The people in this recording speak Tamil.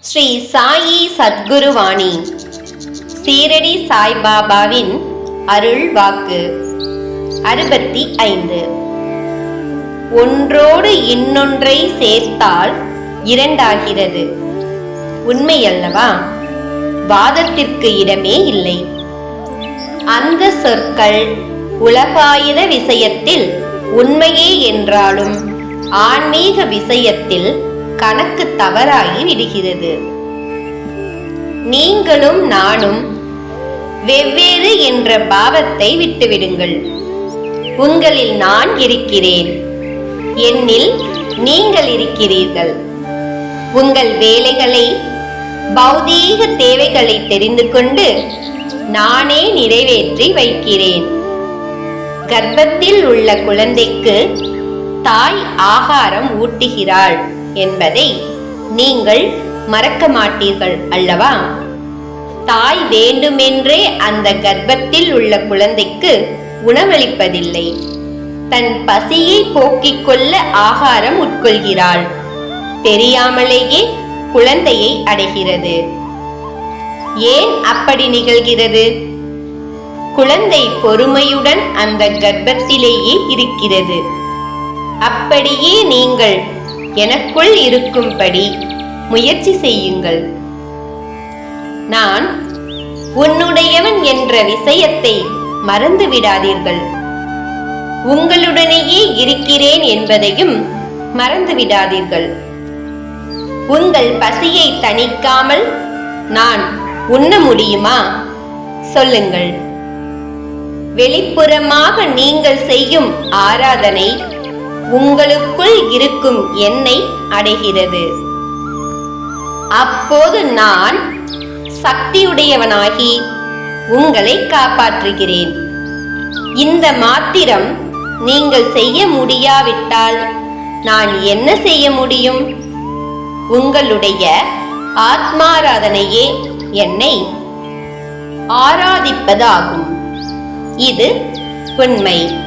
ஸ்ரீ சாயி சத்குருவாணி. சீரடி சாய்பாபாவின் அருள் வாக்கு. அறுபத்தி ஐந்து. ஒன்றோடு இன்னொன்றை சேர்த்தால் இரண்டாகிறது. உண்மையல்லவா? வாதத்திற்கு இடமே இல்லை. அந்த சொற்கள் உலகாயுத விஷயத்தில் உண்மையே என்றாலும் ஆன்மீக விஷயத்தில் கணக்கு தவறாகி விடுகிறது. நீங்களும் நானும் வெவ்வேறு என்ற பாவத்தை விட்டுவிடுங்கள். உங்களில் நான் இருக்கிறேன். என்னில் நீங்கள் இருக்கிறீர்கள். உங்கள் வேலைகளை பௌதீக தேவைகளை தெரிந்து கொண்டு நானே நிறைவேற்றி வைக்கிறேன். கர்ப்பத்தில் உள்ள குழந்தைக்கு தாய் ஆகாரம் ஊட்டுகிறாள். என்பதை நீங்கள் மறக்க மாட்டீர்கள் அல்லவா? தாய் வேண்டுமென்றே அந்த கர்ப்பத்தில் உள்ள குழந்தைக்கு உணவளிப்பதில்லை. தன் பசியை போக்கிக் கொள்ள ஆகாரம் உட்கொள்கிறாள். தெரியாமலேயே குழந்தையை அடைகிறது. ஏன் அப்படி நிகழ்கிறது? குழந்தை பொறுமையுடன் அந்த கர்ப்பத்திலேயே இருக்கிறது. அப்படியே நீங்கள் எனக்குள் இருக்கும்படி முயற்சி செய்யுங்கள். நான் உன்னுடையவன் என்ற விஷயத்தை மறந்து விடாதீர்கள். உங்களுடனேயே இருக்கிறேன் என்பதையும் மறந்து விடாதீர்கள். உங்கள் பசியை தணிக்காமல் நான் உண்ண முடியுமா? சொல்லுங்கள். வெளிப்புறமாக நீங்கள் செய்யும் ஆராதனை உங்களுக்குள் இருக்கும் என்னை அடைகிறது. அப்போது நான் சக்தியுடையவனாகி உங்களை காப்பாற்றுகிறேன். இந்த மாத்திரம் நீங்கள் செய்ய முடியாவிட்டால் நான் என்ன செய்ய முடியும்? உங்களுடைய ஆத்மாராதனையே என்னை ஆராதிப்பதாகும். இது உண்மை.